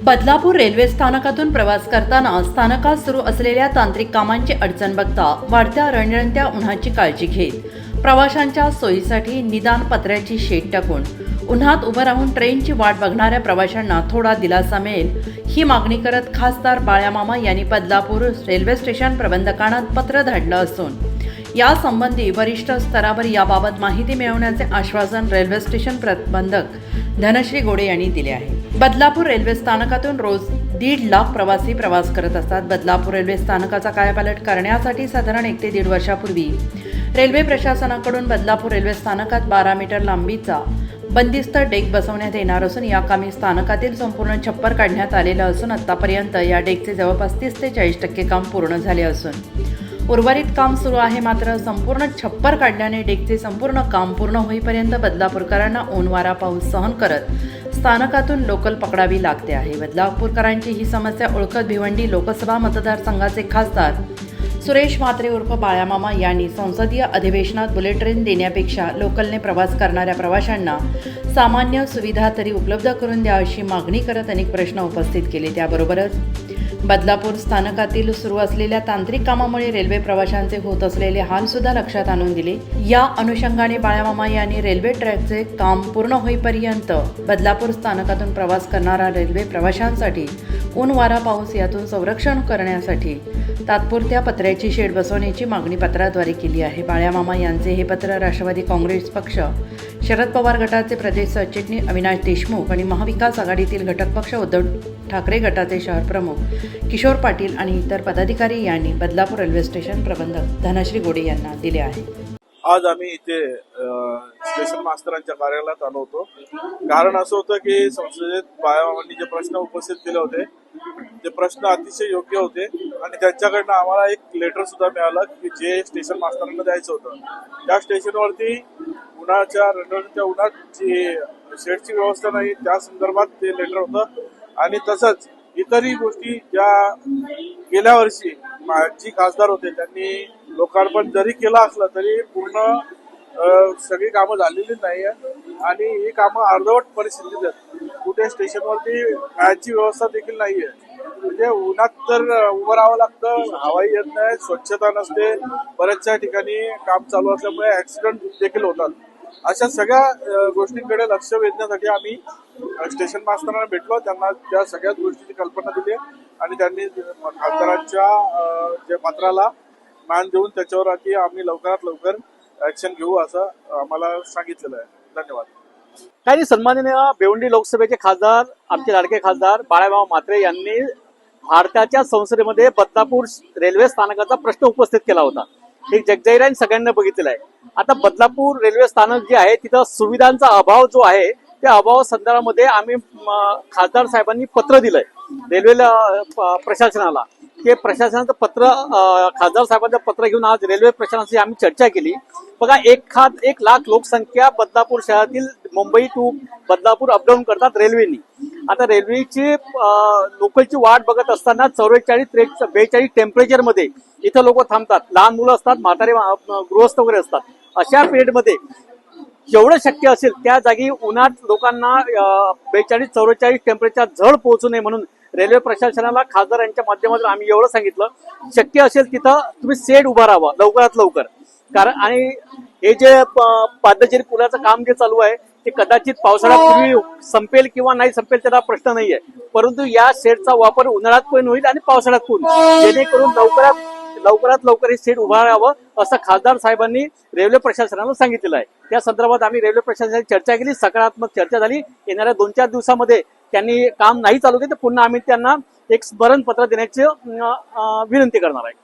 Badlapur railway स्थानकातून प्रवास करताना स्थानकात सुरू असलेल्या तांत्रिक कामांची अडचण बघता वाढत्या रणरणत्या उन्हाची काळजी घेत प्रवाशांच्या सोयीसाठी निदान पत्र्याची शेड टाकून उन्हात उभं राहून ट्रेनची वाट बघणाऱ्या प्रवाशांना थोडा दिलासा मिळेल. ही मागणी करत खासदार बाळ्यामामा यांनी बदलापूर रेल्वे स्टेशन प्रबंधकांना पत्र धाडलं असून यासंबंधी वरिष्ठ स्तरावर याबाबत माहिती मिळवण्याचे आश्वासन रेल्वे स्टेशन प्रबंधक धनश्री गोडे यांनी दिले आहे. बदलापूर रेल्वे स्थानकातून रोज दीड लाख प्रवासी प्रवास करत असतात. बदलापूर रेल्वे स्थानकाचा कायापालट करण्यासाठी साधारण एक ते दीड वर्षापूर्वी रेल्वे प्रशासनाकडून बदलापूर रेल्वे स्थानकात बारा मीटर लांबीचा बंदिस्त डेक बसवण्यात येणार असून या कामी स्थानकातील संपूर्ण छप्पर काढण्यात आलेलं असून आतापर्यंत या डेकचे जवळपास तीस ते चाळीस टक्के काम पूर्ण झाले असून उर्वरित काम सुरू आहे मात्र संपूर्ण छप्पर काढल्याने डेकचे संपूर्ण काम पूर्ण होईपर्यंत बदलापूरकरांना ओनवारा पाऊस सहन करत स्थानकातून लोकल पकडावी लागते आहे. बदलापूरकरांची ही समस्या ओळखत भिवंडी लोकसभा मतदारसंघाचे खासदार सुरेश म्हात्रे उर्फ बाळ्यामामा यांनी संसदीय अधिवेशनात बुलेट ट्रेन देण्यापेक्षा लोकलने प्रवास करणाऱ्या प्रवाशांना सामान्य सुविधा तरी उपलब्ध करून द्या अशी मागणी करत अनेक प्रश्न उपस्थित केले. त्याबरोबरच बदलापूर स्थानकातील सुरू असलेल्या तांत्रिक कामामुळे रेल्वे प्रवाशांचे होत असलेले हाल सुद्धा लक्षात आणून दिले. या अनुषंगाने बाळामामा यांनी रेल्वे ट्रॅकचे काम पूर्ण होईपर्यंत बदलापूर स्थानकातून प्रवास करणाऱ्या रेल्वे प्रवाशांसाठी ऊन वारा पाऊस यातून संरक्षण करण्यासाठी तात्पुरत्या पत्र्याची शेड बसवण्याची मागणी पत्राद्वारे केली आहे. बाळ्यामामा यांचे हे पत्र राष्ट्रवादी काँग्रेस पक्ष शरद पवार गटाचे प्रदेश सरचिटणीस अविनाश देशमुख आणि महाविकास आघाडीतील घटक पक्ष उद्धव ठाकरे गटाचे शहर प्रमुख किशोर पाटील आणि इतर पदाधिकारी यांनी बदलापूर रेल्वे स्टेशन प्रबंधक धनश्री गोडे यांना दिले आहे. आज आम्ही इथे स्टेशन मास्तरांच्या कार्यालयात आलो होतो. कारण असं होतं की संसदेत बाळामामांनी जे प्रश्न उपस्थित केले होते. ते प्रश्न अतिशय योग्य होते आणि त्यांच्याकडनं आम्हाला एक लेटर सुद्धा मिळालं की जे स्टेशन मास्तरांना द्यायचं होतं. त्या स्टेशनवरती उन्हाच्या रणरणच्या उन्हात जी शेडची व्यवस्था नाही त्या संदर्भात ते लेटर होतं. आणि तसंच इतरही गोष्टी ज्या गेल्या वर्षी मा- जी खासदार होते त्यांनी लोकार्पण जरी केलं असलं तरी पूर्ण सगळी कामं झालेली नाही आणि ही कामं अर्धवट परिस्थितीत आहेत. कुठे स्टेशनवरती फॅनची व्यवस्था देखील नाही आहे. म्हणजे उन्हात तर उभं राहावं लागतं हवाही येत नाही स्वच्छता नसते. बऱ्याचशा ठिकाणी काम चालू असल्यामुळे ऍक्सिडेंट देखील होतात. अशा सगळ्या गोष्टींकडे लक्ष वेधण्यासाठी आम्ही स्टेशन मास्तरांना भेटलो. त्यांना त्या सगळ्याच गोष्टीची कल्पना दिली आणि त्यांनी खासदारांच्या जे पत्राला मान देऊन त्याच्यावर की आम्ही लवकरात लवकर ऍक्शन घेऊ असं आम्हाला सांगितलेलं आहे. धन्यवाद. काही सन्माननीय भेवंडी लोकसभेचे खासदार आमचे लाडके खासदार बाळाभाऊ म्हात्रे यांनी भारताच्या संसदेमध्ये बदलापूर रेल्वे स्थानकाचा प्रश्न उपस्थित केला होता. एक जगजाहीर सगळ्यांना बघितलेलं आहे. आता बदलापूर रेल्वे स्थानक जे आहे तिथं सुविधांचा अभाव जो आहे त्या अभाव संदर्भामध्ये आम्ही खासदार साहेबांनी पत्र दिलंय. रेल्वेला प्रशासनाला. ते प्रशासनाचं पत्र खासदार साहेबांचं पत्र घेऊन आज रेल्वे प्रशासनाशी आम्ही चर्चा केली. बघा एक खात एक लाख लोकसंख्या बदलापूर शहरातील मुंबई टू बदलापूर अपडाऊन करतात रेल्वेनी. आता रेल्वेची लोकलची वाट बघत असताना चौवेचाळीस त्रेच बेचाळीस टेम्परेचरमध्ये इथं लोक थांबतात. लहान मुलं असतात म्हातारे गृहस्थ वगैरे असतात. अशा पिरियडमध्ये जेवढं शक्य असेल त्या जागी उन्हात लोकांना बेचाळीस चौवेचाळीस टेम्परेचर झळ पोहोचू नये म्हणून रेल्वे प्रशासनाला खासदार यांच्या माध्यमातून आम्ही एवढं सांगितलं. शक्य असेल तिथं तुम्ही सेट उभा राहावा लवकरात लवकर. कारण आणि हे जे पादचेरी पुलाचं काम जे चालू आहे ते कदाचित पावसाळ्यापूर्वी संपेल किंवा नाही संपेल त्याचा प्रश्न नाहीये. परंतु या सेटचा वापर उन्हाळ्यात पण होईल आणि पावसाळ्यात पण जेणेकरून लवकरात लवकरात लवकर हे सेट उभारावं असं खासदार साहेबांनी रेल्वे प्रशासनाला सांगितलेलं आहे. त्या संदर्भात आम्ही रेल्वे प्रशासनाची चर्चा केली सकारात्मक चर्चा झाली. येणाऱ्या दोन चार दिवसामध्ये त्यांनी काम नाही चालू केलं तर पुन्हा आम्ही त्यांना एक स्मरणपत्र देण्याची विनंती करणार आहे.